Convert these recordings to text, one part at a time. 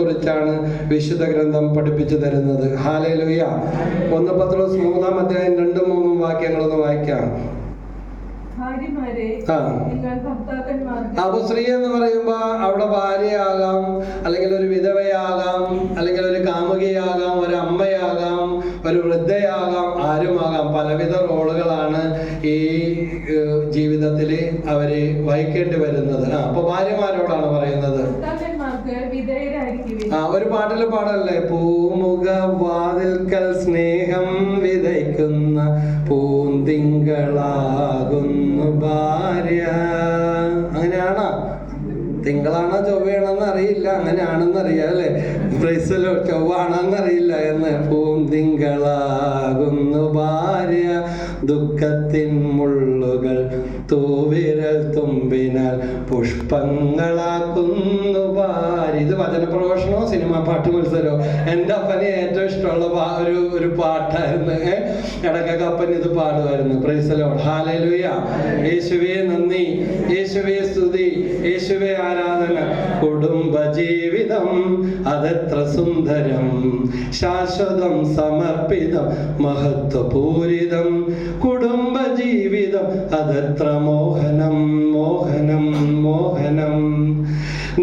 കുറിച്ചാണ് വിശുദ്ധ ഗ്രന്ഥം പഠിപ്പിച്ചു തരുന്നത്. ഹാലലുയ ഒന്ന് പത്രോസ് മൂന്നാം അധ്യായം രണ്ടും മൂന്നും വാക്യങ്ങളൊന്ന് വായിക്കാം. അപ്പൊ സ്ത്രീ എന്ന് പറയുമ്പോ അവിടെ ഭാര്യയാകാം അല്ലെങ്കിൽ ഒരു വിധവയാകാം അല്ലെങ്കിൽ ഒരു കാമുകിയാകാം ഒരു അമ്മയാകാം ഒരു വൃദ്ധയാകാം ആരുമാകാം. പലവിധ റോളുകളാണ് ഈ ജീവിതത്തിൽ ജീവിതത്തിൽ അവർ വഹിക്കേണ്ടി വരുന്നത്. ആ അപ്പൊ ഭാര്യമാരോടാണ് പറയുന്നത്. ഒരു പാട്ടിൽ പാടല്ലേ? പൂമുഖ വാതിൽക്കൽ സ്നേഹം വിതയ്ക്കുന്ന പൂന്തിങ്കളാകുന്നു ഭാര്യ. തിങ്കളാണോ ചൊവ്വയാണെന്ന് അറിയില്ല. അങ്ങനെയാണെന്ന് അറിയാം അല്ലെ? പ്രൈസലോ ചൊവ്വാണെന്ന് അറിയില്ല എന്ന്. പൂന്തിങ്കളാകുന്നു ഭാര്യ. ദുഃഖത്തിൻ മുള്ളുകൾ തൂവിരൽ തുമ്പിനാൽ പുഷ്പങ്ങളാക്കുന്നു ഭാര്യ. ഇത് വചനപ്രഘോഷണോ സിനിമ പാട്ട് മത്സരമോ? എന്റെ അപ്പന് ഏറ്റവും ഇഷ്ടമുള്ള ഒരു ഒരു പാട്ടായിരുന്നു. ഇടക്കൊക്കെ അപ്പൻ ഇത് പാടുമായിരുന്നു. പ്രൈസലോ ഹാലലുയ യേശുവേ നന്ദി. യേശുവേ സ്തുതി. യേശുവേ ആരാധന. കുടുംബ ജീവിതം അതെത്ര സുന്ദരം. ശാശ്വതം സമർപ്പിതം മഹത്വപൂരിതം. കുടുംബ ജീവിതം അതെത്ര മോഹനം മോഹനം മോഹനം.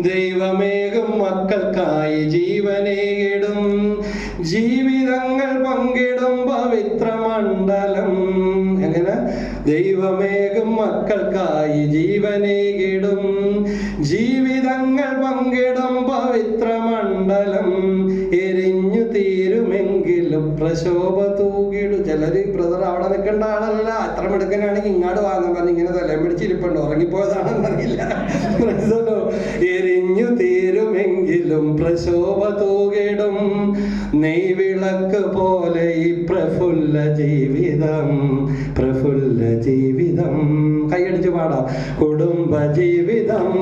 ദൈവമേകും മക്കൾക്കായി ജീവനേകിടും ജീവിതങ്ങൾ ദൈവമേകും മക്കൾക്കായി ജീവനേകിടും ജീവിതങ്ങൾ പങ്കിടും പവിത്ര പ്രശോഭ തൂകിയിടും. ചിലര് ബ്രദർ അവിടെ നിൽക്കേണ്ട ആളല്ല. അത്ര മിടുക്കനാണെങ്കിൽ ഇങ്ങാട് വാങ്ങാൻ പറഞ്ഞ് ഇങ്ങനെ തലം പിടിച്ചിരിപ്പുണ്ട് ഉറങ്ങിപ്പോയതാണെന്നറിയില്ല പ്രസവോ എരിഞ്ഞു തീരുമെങ്കിലും പ്രശോഭ തൂകിടും നെയ്വിളക്ക് പോലെ ഈ പ്രഫുല്ല ജീവിതം. പ്രഫുല്ല ജീവിതം. കൈയടിച്ച് പാടാം. കുടുംബ ജീവിതം.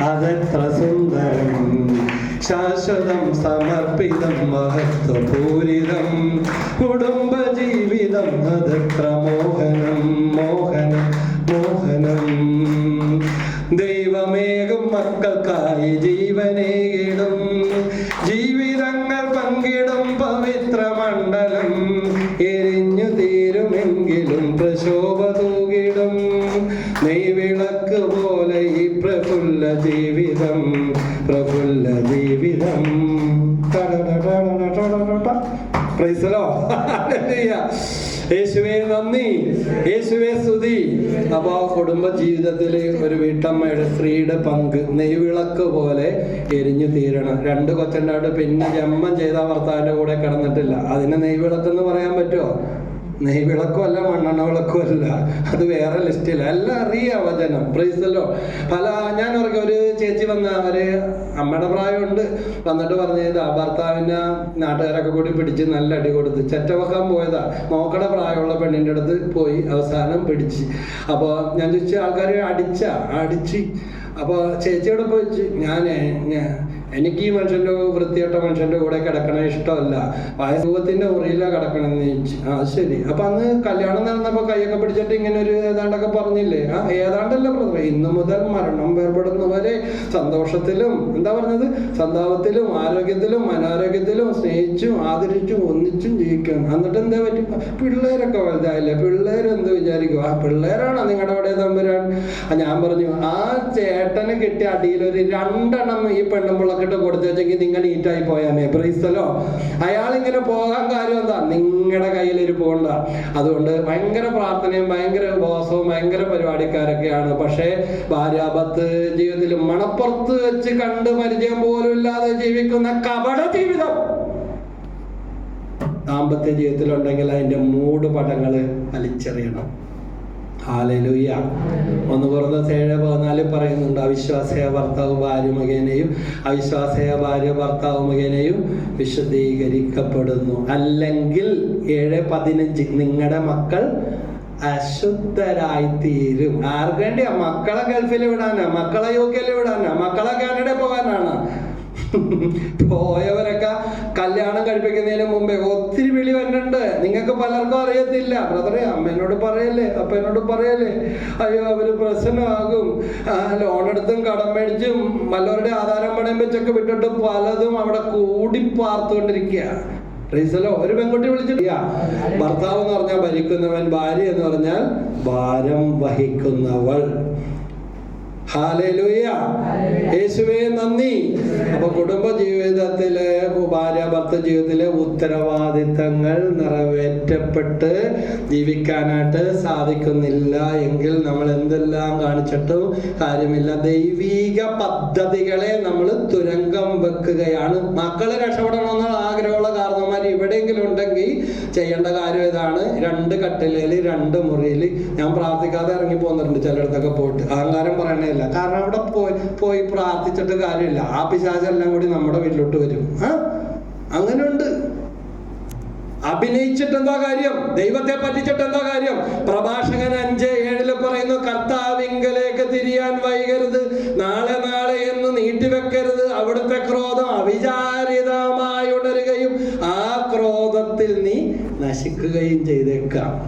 അതെത്ര സുന്ദരം. ശാശ്വതം സമർപ്പിതം മഹത്വപൂരിതം. കുടുംബജീവിതം ജീവിതം അതെത്ര മോഹനം മോഹനം മോഹനം. ദൈവമേകും മക്കൾക്കായി ജീവനേകിടും ജീവിതങ്ങൾ പങ്കിടും പവിത്ര മണ്ഡലം. എരിഞ്ഞു തീരുമെങ്കിലും പ്രശോഭ തൂകിടും. നെയ്വിളക്ക് പോലെ ഈ പ്രഫുല്ല ജീവിതം പ്രഫുല്ല യേശുവേ നന്ദി. യേശുവേ സ്തുതി. അപ്പൊ ആ കുടുംബ ജീവിതത്തിൽ ഒരു വീട്ടമ്മയുടെ സ്ത്രീയുടെ പങ്ക് നെയ്വിളക്ക് പോലെ എരിഞ്ഞു തീരണം. രണ്ട് കൊച്ചണ്ടായിട്ട് പിന്നെ ജന്മം ചെയ്ത ഭർത്താവിന്റെ കൂടെ കിടന്നിട്ടില്ല. അതിന് നെയ്വിളക്ക് എന്ന് പറയാൻ പറ്റുമോ നെയ്വിളക്കും അല്ല മണ്ണെണ്ണ വിളക്കും അല്ല അത് വേറെ ലിസ്റ്റില്ല എല്ലാം അറിയാം വചനം. പ്രൈസല്ലോ പല ഞാൻ ഓർക്കും ഒരു ചേച്ചി വന്ന അവർ അമ്മയുടെ പ്രായമുണ്ട്. വന്നിട്ട് പറഞ്ഞത് ആ ഭർത്താവിനെ നാട്ടുകാരൊക്കെ കൂടി പിടിച്ച് നല്ല അടി കൊടുത്ത് ചെറ്റ വെക്കാൻ പോയതാ. നോക്കണ പ്രായമുള്ള പെണ്ണിന്റെ അടുത്ത് പോയി അവസാനം പിടിച്ച്. അപ്പോൾ ഞാൻ ചോദിച്ചു ആൾക്കാർ അടിച്ച? അടിച്ച്. അപ്പോൾ ചേച്ചിയോട് പോയി ഞാൻ എനിക്ക് ഈ മനുഷ്യന്റെ വൃത്തികെട്ട മനുഷ്യന്റെ കൂടെ കിടക്കണ ഇഷ്ടമല്ല. വയസ്സുഖത്തിന്റെ മുറിയിലാണ് കിടക്കണമെന്ന് ചോദിച്ചു. ആ ശരി. അപ്പൊ അന്ന് കല്യാണം നടന്നപ്പോൾ കൈയൊക്കെ പിടിച്ചിട്ട് ഇങ്ങനെ ഒരു ഏതാണ്ടൊക്കെ പറഞ്ഞില്ലേ? ആ ഏതാണ്ടല്ല പറഞ്ഞത്? ഇന്നു മുതൽ മരണം വേർപെടുന്നവരെ സന്തോഷത്തിലും എന്താ പറഞ്ഞത്? സന്താപത്തിലും ആരോഗ്യത്തിലും അനാരോഗ്യത്തിലും സ്നേഹിച്ചും ആദരിച്ചും ഒന്നിച്ചും ജീവിക്കണം എന്നിട്ട് എന്താ പറ്റും? പിള്ളേരൊക്കെ വലുതായില്ലേ? പിള്ളേരെന്ത് വിചാരിക്കും? ആ പിള്ളേരാണോ നിങ്ങളുടെ അവിടെ തമ്പുരാൻ? ഞാൻ പറഞ്ഞു ആ ചേട്ടന് കിട്ടിയ അടിയിൽ ഒരു രണ്ടെണ്ണം ഈ പെണ്ണുമ്പിള്ളക്കിട്ട് കൊടുത്തു വെച്ചെങ്കിൽ നിങ്ങൾ ഈറ്റായി പോയാമേ. ബ്രൈസലോ അയാൾ ഇങ്ങനെ പോകാൻ കാര്യം എന്താ? നിങ്ങളുടെ കയ്യിൽ പോണ്ട. അതുകൊണ്ട് ഭയങ്കര പ്രാർത്ഥനയും ഭയങ്കര ഉപവാസവും ഭയങ്കര പരിപാടിക്കാരൊക്കെയാണ്. പക്ഷേ ഭാര്യാപത്ത് ജീവിതത്തിൽ മണപ്പുറത്ത് വെച്ച് കണ്ട് പരിചയം പോലും ഇല്ലാതെ ജീവിക്കുന്ന കപട ജീവിതം. ദാമ്പത്യ ജീവിതത്തിലുണ്ടെങ്കിൽ അതിന്റെ മൂട് പടങ്ങൾ വലിച്ചെറിയണം. ഹാലലൂയ. ഒന്ന് പുറത്ത് ഏഴ് പതിനാല് പറയുന്നുണ്ട് അവിശ്വാസയ ഭർത്താവ് ഭാര്യ മുഖേനയും അവിശ്വാസയ ഭാര്യ ഭർത്താവ് മുഖേനയും വിശദീകരിക്കപ്പെടുന്നു അല്ലെങ്കിൽ ഏഴ് പതിനഞ്ച് നിങ്ങളുടെ മക്കൾ അശുദ്ധരായി തീരും ആർക്ക് മക്കളെ ഗൾഫിൽ വിടാനാ? മക്കളെ യു കെയിൽ വിടാനാ? മക്കളെ കാനഡ പോകാനാണ്? പോയവരൊക്കെ കല്യാണം കഴിപ്പിക്കുന്നതിന് മുമ്പേ ഒത്തിരി വിളി വരുന്നുണ്ട് നിങ്ങൾക്ക് പലർക്കും അറിയത്തില്ല. ബ്രദറെ അമ്മേനോട് പറയല്ലേ അപ്പനോട് പറയല്ലേ. അയ്യോ അവർ പ്രശ്നമാകും. ലോണെടുത്തും കടം മേടിച്ചും വല്ലവരുടെ ആധാരം പണയം വെച്ചൊക്കെ വിട്ടിട്ട് പലതും അവിടെ കൂടി പാർത്തുകൊണ്ടിരിക്കുക റീസലോ ഒരു പെൺകുട്ടി വിളിച്ചിട്ടില്ല ഭർത്താവ് എന്ന് പറഞ്ഞാൽ ഭരിക്കുന്നവൻ ഭാര്യ എന്ന് പറഞ്ഞാൽ ഭാരം വഹിക്കുന്നവൾ. നന്ദി. അപ്പൊ കുടുംബ ജീവിതത്തിലെ ഭാര്യ ഭർത്ത ജീവിതത്തിലെ ഉത്തരവാദിത്തങ്ങൾ നിറവേറ്റപ്പെട്ട് ജീവിക്കാനായിട്ട് സാധിക്കുന്നില്ല എങ്കിൽ നമ്മൾ എന്തെല്ലാം കാണിച്ചിട്ടും കാര്യമില്ല. ദൈവീക പദ്ധതികളെ നമ്മൾ തുരങ്കം വെക്കുകയാണ്. മക്കൾ രക്ഷപ്പെടണമെന്ന് എവിടെയെങ്കിലും ഉണ്ടെങ്കിൽ ചെയ്യേണ്ട കാര്യം ഇതാണ്. രണ്ട് കട്ടിലേൽ രണ്ട് മുറിയിൽ ഞാൻ പ്രാർത്ഥിക്കാതെ ഇറങ്ങി പോകുന്നുണ്ട് ചിലയിടത്തൊക്കെ പോയിട്ട്. അഹങ്കാരം പറയണേല്ല കാരണം അവിടെ പോയി പോയി പ്രാർത്ഥിച്ചിട്ട് കാര്യമില്ല. ആ പിശാചെല്ലാം കൂടി നമ്മുടെ വീട്ടിലോട്ട് വരും. ആ? അങ്ങനെയുണ്ട്. അഭിനയിച്ചിട്ട് എന്താ കാര്യം? ദൈവത്തെ പറ്റിച്ചിട്ട് എന്താ കാര്യം? പ്രഭാഷകൻ അഞ്ച് ഏഴിൽ പറയുന്നു കർത്താവിങ്കലേക്ക് തിരിയാൻ വൈകരുത്. നാളെ നാളെ എന്ന് നീട്ടിവെക്കരുത്. അവിടുത്തെ ക്രോധം അവിചാരിതമായി നശിക്കുകയും ചെയ്തേക്കാം.